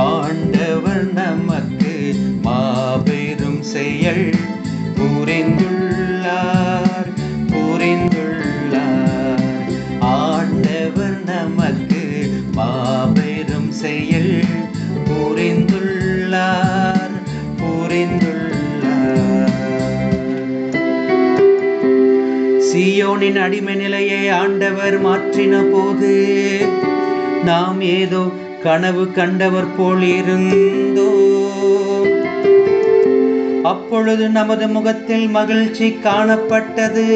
ஆண்டவர் நம்ம சியோனின் அடிமை நிலையை ஆண்டவர் மாற்றின போது நாம் ஏதோ கனவு கண்டவர் போல் இருந்தோ. அப்பொழுது நமது முகத்தில் மகிழ்ச்சி காணப்பட்டது.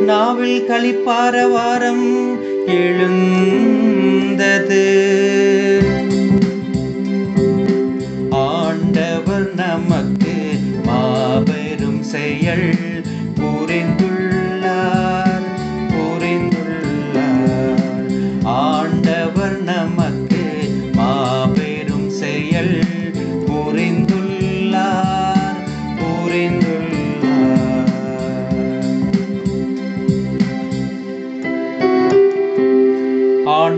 நாவில் களிப்பார வாரம் எழுந்தது.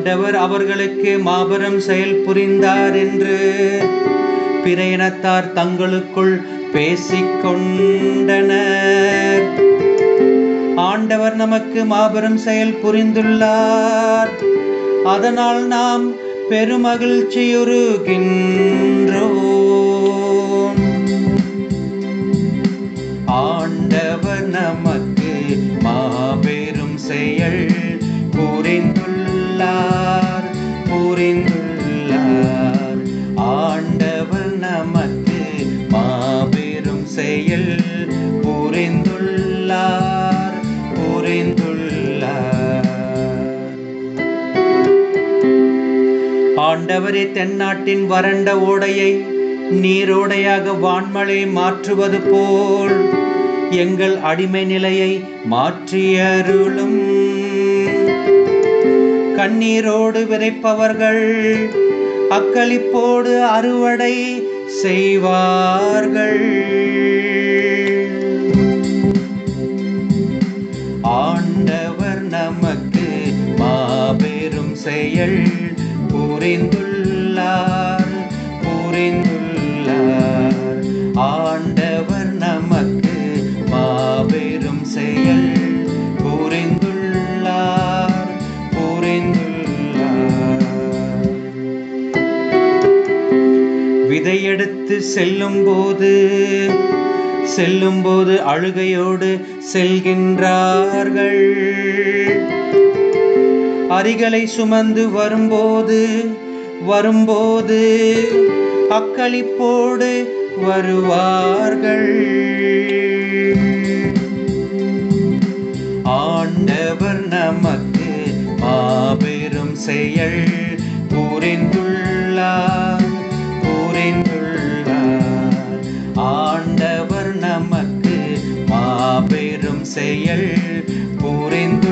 ஆண்டவர் அவர்களுக்கு மாபெரும் செயல் புரிந்தார் என்று பிற இனத்தார் தங்களுக்குள் பேசிக்கொண்டனர் ஆண்டவர் நமக்கு மாபெரும் செயல் புரிந்துள்ளார். அதனால் நாம் பெருமகிழ்ச்சியுறுகின்றோம். ஆண் ஆண்டவரே தென்னாட்டின் வறண்ட ஓடையை நீரோடையாக வான்மழை மாற்றுவது போல் எங்கள் அடிமை நிலையை மாற்றியருளும். கண்ணீரோடு விதைப்பவர்கள் அக்களிப்போடு அறுவடை செய்வார்கள். ஆண்டவர் நமக்கு மாபெரும் செயல் புரிந்துள்ளார் புரிந்துள்ளார். ஆண்டவர் நமக்கு மாபெரும் செயல். புரிந்துள்ளார் புரிந்துள்ளார். விதையெடுத்து செல்லும் போது செல்லும் போது அழுகையோடு செல்கின்றார்கள். அரிகளை சுமந்து வரும்போது வரும்போது அக்களிப்போடு வருவார்கள். ஆண்டவர் நமக்கு மாபெரும் செயல் புரிந்துள்ளார் புரிந்துள்ளார் ஆண்டவர் நமக்கு மாபெரும் செயல் புரிந்து